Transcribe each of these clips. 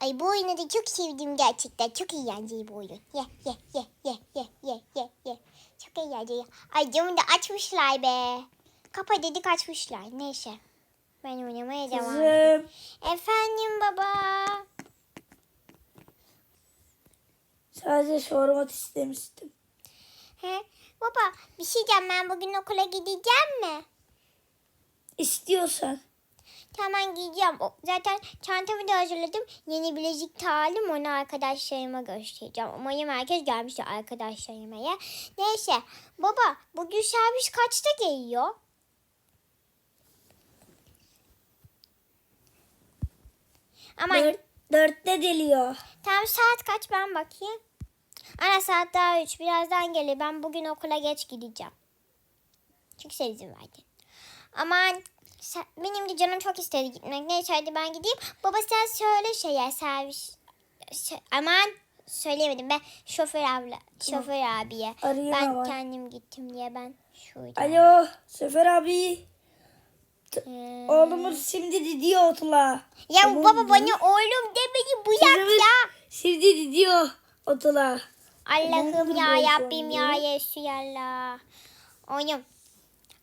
Ay bu oyunu da çok sevdim gerçekten. Çok eğlenceli bu oyun. Ye ye ye ye ye ye ye ye. Çok eğlenceli. Ay camı da açmışlar be. Kapa dedik açmışlar. Neyse. Ben oynamaya devam edeyim. Efendim baba. Sadece sormak istemiştim. He? Baba bir şey diyeceğim ben bugün okula gideceğim mi? İstiyorsan. Tamam giyeceğim. Zaten çantamı da hazırladım. Yeni bilezik aldım. Onu arkadaşlarıma göstereceğim. Umarım herkes gelmiştir arkadaşlarıma ya. Neyse. Baba bugün servis kaçta geliyor? Ama Dört, dörtte geliyor. tam saat kaç ben bakayım. Ana saat daha üç. Birazdan gelir. Ben bugün okula geç gideceğim. Çünkü sen izin verdin. Aman sen- benim de canım çok istedi gitmek. Neyse hadi ben gideyim. Baba sen söyle şeye servis. Şey- aman söyleyemedim ben şoför abla şoför abiye. Arayayım ben ama. kendim gittim diye ben şurada. Alo Sefer abi. Ee, Oğlumuz şimdi gidiyor otula. ya Tamam baba bana oğlum demeyi bırak Kızımız ya. Şimdi gidiyor otula. Allah'ım ya. Rabbim ya Yesu Allah. Oğlum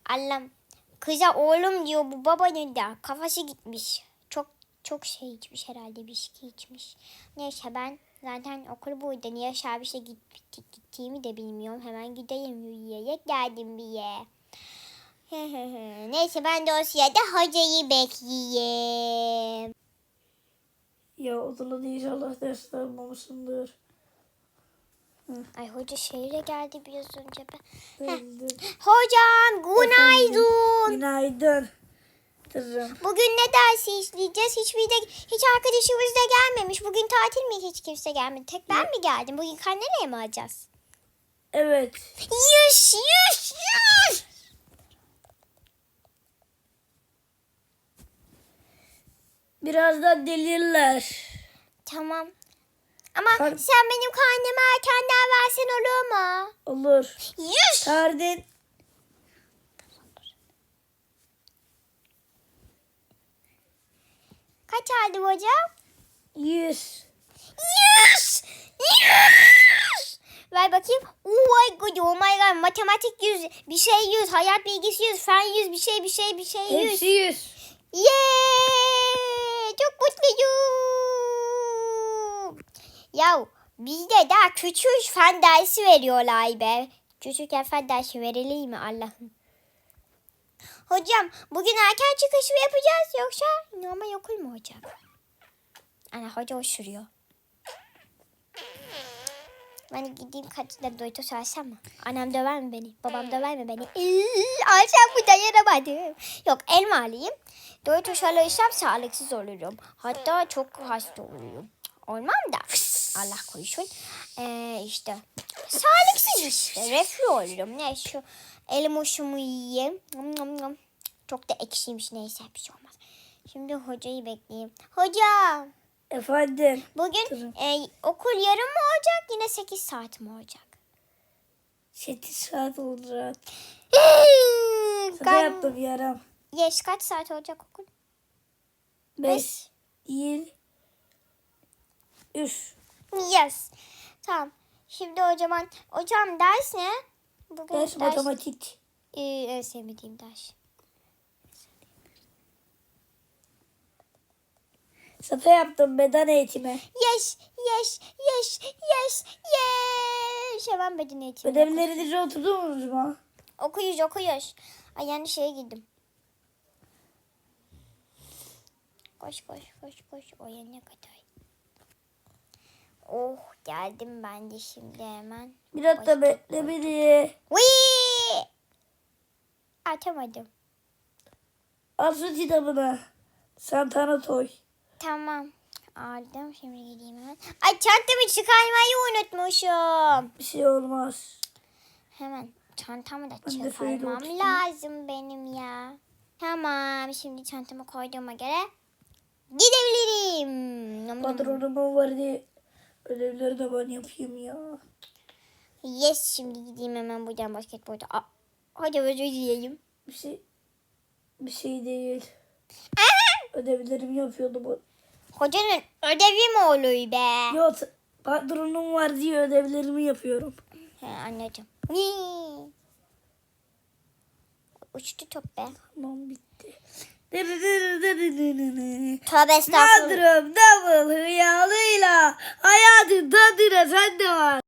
Allah'ım kıza oğlum diyor bu babanın da kafası gitmiş. Çok çok şey içmiş herhalde bir şey içmiş. Neyse ben zaten okul burada niye servise git, gittiğimi de bilmiyorum. Hemen gideyim yürüyerek geldim bir ye. Neyse ben de o sırada hocayı bekleyeyim. Ya otula da inşallah ders Ay hoca şeyle geldi biraz önce ben. Hocam günaydın. Günaydın. Kızım. Bugün ne dersi işleyeceğiz? Hiçbir de hiç arkadaşımız da gelmemiş. Bugün tatil mi hiç kimse gelmedi? Tek ben mi geldim? Bugün karneyle mi alacağız? Evet. Yüz, yüz, yüz. Birazdan delirler. Tamam. Ama Kar- sen benim karnemi erkenden versen olur mu? Olur. Yüz. Kardin. Kaç aldım hocam? Yüz. Yüz. Yüz. Ver bakayım. Oh my god, oh my god. Matematik yüz, bir şey yüz, hayat bilgisi yüz, fen yüz, bir şey, bir şey, bir şey yüz. Hepsi yüz. Yeee! Çok mutluyum. Ya bizde daha küçük fen dersi veriyorlar be. Küçükken fen dersi verilir mi Allah'ım? Hocam bugün erken çıkış mı yapacağız yoksa normal okul mu hocam? Ana hoca oşuruyor. Ben gideyim kaçta doytu söylesem mi? Annem döver mi beni? Babam döver mi beni? Akşam bu dayanamadım. Yok elma alayım. Doytu alırsam sağlıksız olurum. Hatta çok hasta olurum. Olmam da. Allah korusun. Ee, işte. Sağlıksız işte. Reflü olurum. Ne şu elim hoşumu yiyeyim. Çok da ekşiymiş neyse bir şey olmaz. Şimdi hocayı bekleyeyim. Hocam. Efendim. Bugün e, okul yarım mı olacak yine 8 saat mi olacak? 8 saat olacak. Sana Kan- yaptım yaram. Yes, kaç saat olacak okul? 5. Yedi. Üç. Yes. Tamam. Şimdi o zaman hocam ders ne? Bugün Ders ders matematik. Ee, en sevmediğim ders. Safa yaptım beden eğitimi. Yes, yes, yes, yes, yes. Hemen beden eğitimi. Ödevlerinizi oturdunuz mu? Okuyuz, okuyuz. Ay yani şeye girdim. Koş, koş, koş, koş. O yerine kadar. Oh, geldim ben de şimdi hemen. Bir dakika bekle beni. Wii! Atamadım. Şu kitabını. Sen Tanatoy. Tamam. Aldım. Şimdi gideyim hemen. Ay çantamı çıkarmayı unutmuşum. Bir şey olmaz. Hemen çantamı da çıkarmam lazım benim ya. Tamam. Şimdi çantamı koyduğuma göre gidebilirim. Nom nom. Ödevleri de ben yapayım ya. Yes şimdi gideyim hemen buradan basketbolda. Aa, hadi özür dileyim. Bir şey bir şey değil. Ödevlerimi yapıyordum. o- Hocanın ödevi mi oluyor be? Yok patronum var diye ödevlerimi yapıyorum. He. Hii. Uçtu top be. Tamam bitti. Tövbe estağfurullah. Kadrom double hıyalıyla hayatın tadına sen de var.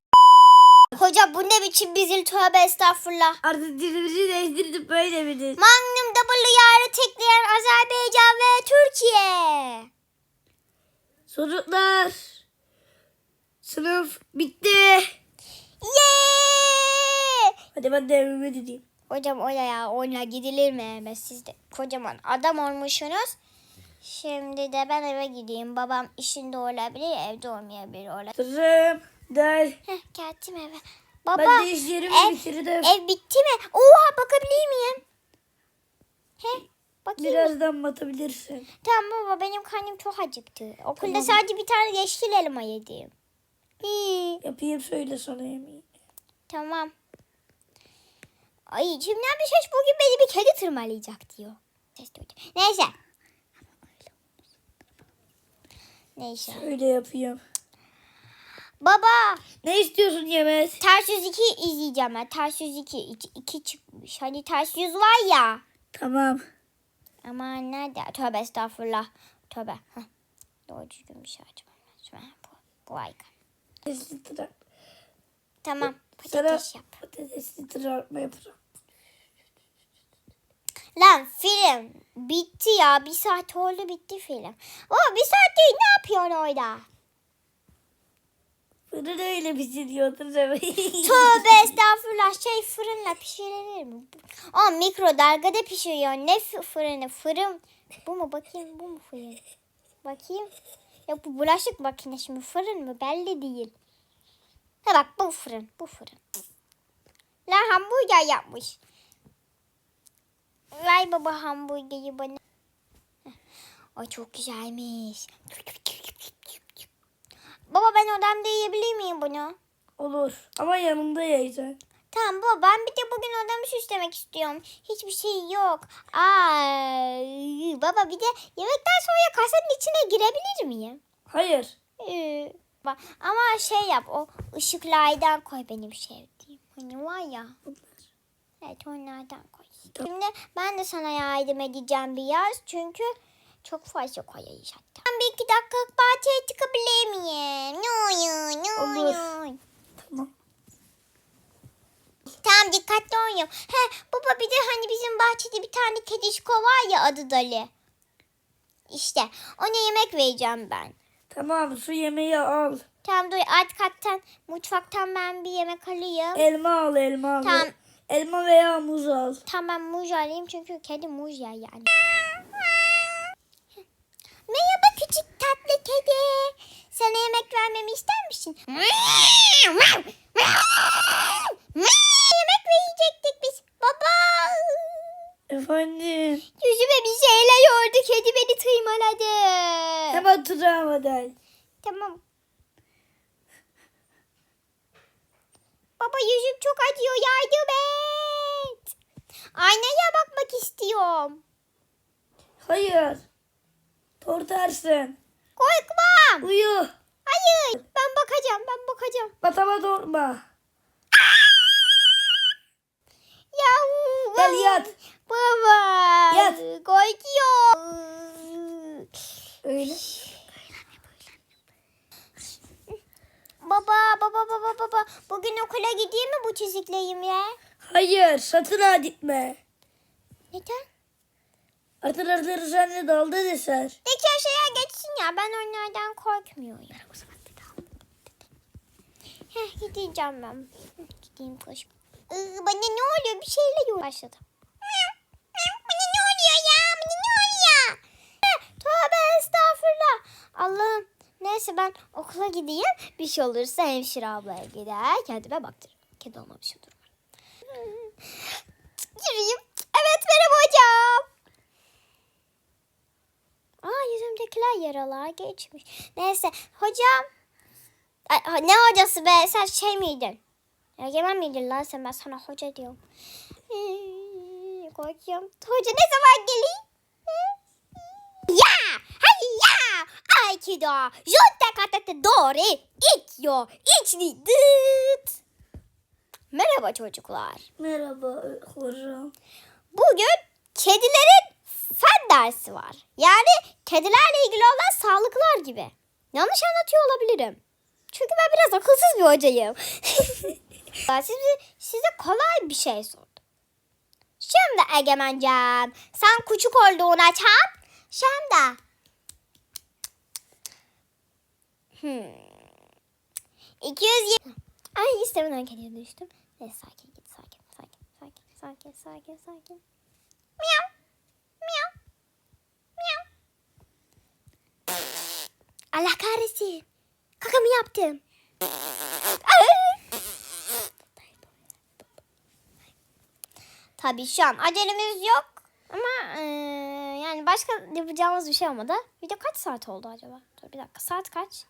Hoca bu ne biçim bizim tövbe estağfurullah. Artık dilimizi değiştirdim böyle midir? Magnum Double'ı yarı tekleyen Azerbaycan ve Türkiye. Çocuklar. Sınıf bitti. Yee! Hadi ben de evime gideyim. Hocam oraya oyuna gidilir mi hemen siz de kocaman adam olmuşsunuz. Şimdi de ben eve gideyim. Babam işinde olabilir, evde olmayabilir. Olabilir. Kızım. Gel. Heh, geldim eve. Baba, Ben de işlerimi ev, bitirdim. ev bitti mi? Oha bakabilir miyim? He, bakayım. Birazdan batabilirsin. Tamam baba benim karnım çok acıktı. Okulda Tamam. sadece bir tane yeşil elma yedim. İyi. Yapayım söyle sana yemeği. Tamam. Ay içimden bir ses bugün beni bir kedi tırmalayacak diyor. Ses duydum. Neyse. Neyse. Öyle yapayım. Baba. Ne istiyorsun yemek? Ters yüz 2 izleyeceğim ben. Ters yüz 2. 2 çıkmış. Hani ters yüz var ya. Tamam. Aman nerede? Tövbe estağfurullah. Tövbe. Heh. Doğru düzgün bir şey açmam lazım. Bu, bu ayka. Patatesli Tamam. Sana Patates yap. patatesli tırartma yapacağım. Lan film bitti ya. Bir saat oldu bitti film. Baba bir saat değil ne yapıyorsun orada? Fırın öyle pişiriyor oturacağım. Tövbe estağfurullah şey fırınla pişirilir mi? Aa mikrodalgada pişiriyor. Ne f- fırını? Fırın. Bu mu bakayım bu mu fırın? Bakayım. Ya bu bulaşık makinesi mi fırın mı belli değil. Ha bak bu fırın bu fırın. Lan hamburger yapmış. Ver baba hamburgeri bana. Ay çok güzelmiş. Baba ben odamda yiyebilir miyim bunu? Olur. Ama yanımda yiyeceksin. Tamam baba ben bir de bugün odamı süslemek istiyorum. Hiçbir şey yok. Aa, baba bir de yemekten sonra kasanın içine girebilir miyim? Hayır. Ee, bak, ama şey yap o ışıklardan koy benim sevdiğim. Hani var ya. Evet onlardan koy. Şimdi ben de sana yardım edeceğim biraz. Çünkü çok fazla koyayız hatta. Ben bir iki dakika bahçeye çıkabilir miyim? Ne olur ne olur. Tamam. Tamam dikkatli oynayın. He baba bir de hani bizim bahçede bir tane kedişko var ya adı Dali. İşte ona yemek vereceğim ben. Tamam su yemeği al. Tamam dur alt kattan mutfaktan ben bir yemek alayım. Elma al elma al. Tamam. Elma veya muz al. Tamam muz alayım çünkü kedi muz yer yani. Merhaba küçük tatlı kedi. Sana yemek vermemi ister misin? yemek verecektik biz. Baba. Efendim. Yüzüme bir şeyler oldu. Kedi beni tırmaladı. Hemen tutamadan. Tamam. Baba yüzüm çok acıyor. Yardım et. Aynaya bakmak istiyorum. Hayır. Tortarsın. Korkmam. Uyu. Hayır. Ben bakacağım. Ben bakacağım. Batama doğurma. Ya. Gel yat. Baba. Yat. Korkuyorum. Öyle. Baba, baba, baba, baba. Bugün okula gideyim mi bu çiziklerimle? Hayır satın ha gitme. Neden? Artır artır sen de dalda deser. Peki aşağıya geçsin ya. Ben onlardan korkmuyorum. Heh, gideceğim ben. Gideyim koş. Iı, bana ne oluyor? Bir şeyle yok. Başladım. Bana ne oluyor ya? Bana ne oluyor? Tövbe estağfurullah. Allah'ım. Neyse ben okula gideyim. Bir şey olursa hemşire ablaya gider. Kendime baktırırım. Kedi olmamış olur. Yürüyeyim. Evet merhaba hocam. Aa yüzümdekiler yaralar geçmiş. Neyse hocam. Ay, ne hocası be sen şey miydin? Egemen miydin lan sen ben sana hoca diyorum. Ee, Korkuyorum. Hoca ne zaman geliyor? Ya! Hayır ya! Aikido. Junta katate dori. Ikyo. İçli dıt. Merhaba çocuklar. Merhaba hocam. Bugün kedilerin fen dersi var. Yani kedilerle ilgili olan sağlıklar gibi. Yanlış anlatıyor olabilirim. Çünkü ben biraz akılsız bir hocayım. size, size kolay bir şey sordum. Şimdi Egemencan, sen küçük olduğuna çap. Şimdi. Hmm. 220. Ay istemeden kediye düştüm. Neyse sakin git sakin sakin sakin sakin sakin sakin. Miyav. Miyav. Miyav. Allah kahretsin. Kakamı yaptım. Tabii şu an acelemiz yok. Ama eee, yani başka yapacağımız bir şey olmadı. Video kaç saat oldu acaba? Dur bir dakika saat kaç?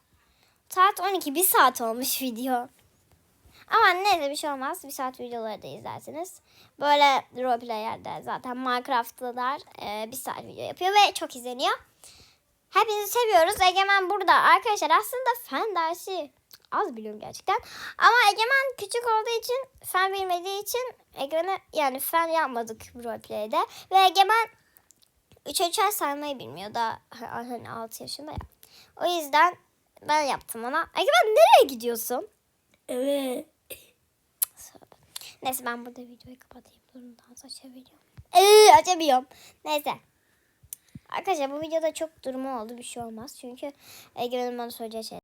Saat 12 bir saat olmuş video. Ama neyse bir şey olmaz. Bir saat videoları da izlersiniz. Böyle roleplayerde zaten Minecraft'lılar e, bir saat video yapıyor ve çok izleniyor. Hepinizi seviyoruz. Egemen burada. Arkadaşlar aslında fen dersi az biliyorum gerçekten. Ama Egemen küçük olduğu için fen bilmediği için Egemen'e yani fen yapmadık bu roleplay'de. Ve Egemen 3'e 3'er saymayı bilmiyor da hani 6 yaşında ya. O yüzden ben yaptım ona. Egemen nereye gidiyorsun? Evet. Neyse ben burada videoyu kapatayım. Durun dans açabiliyorum. Ee, açamıyorum. Neyse. Arkadaşlar bu videoda çok durumu oldu. Bir şey olmaz. Çünkü Egemen'in bana söyleyeceği şey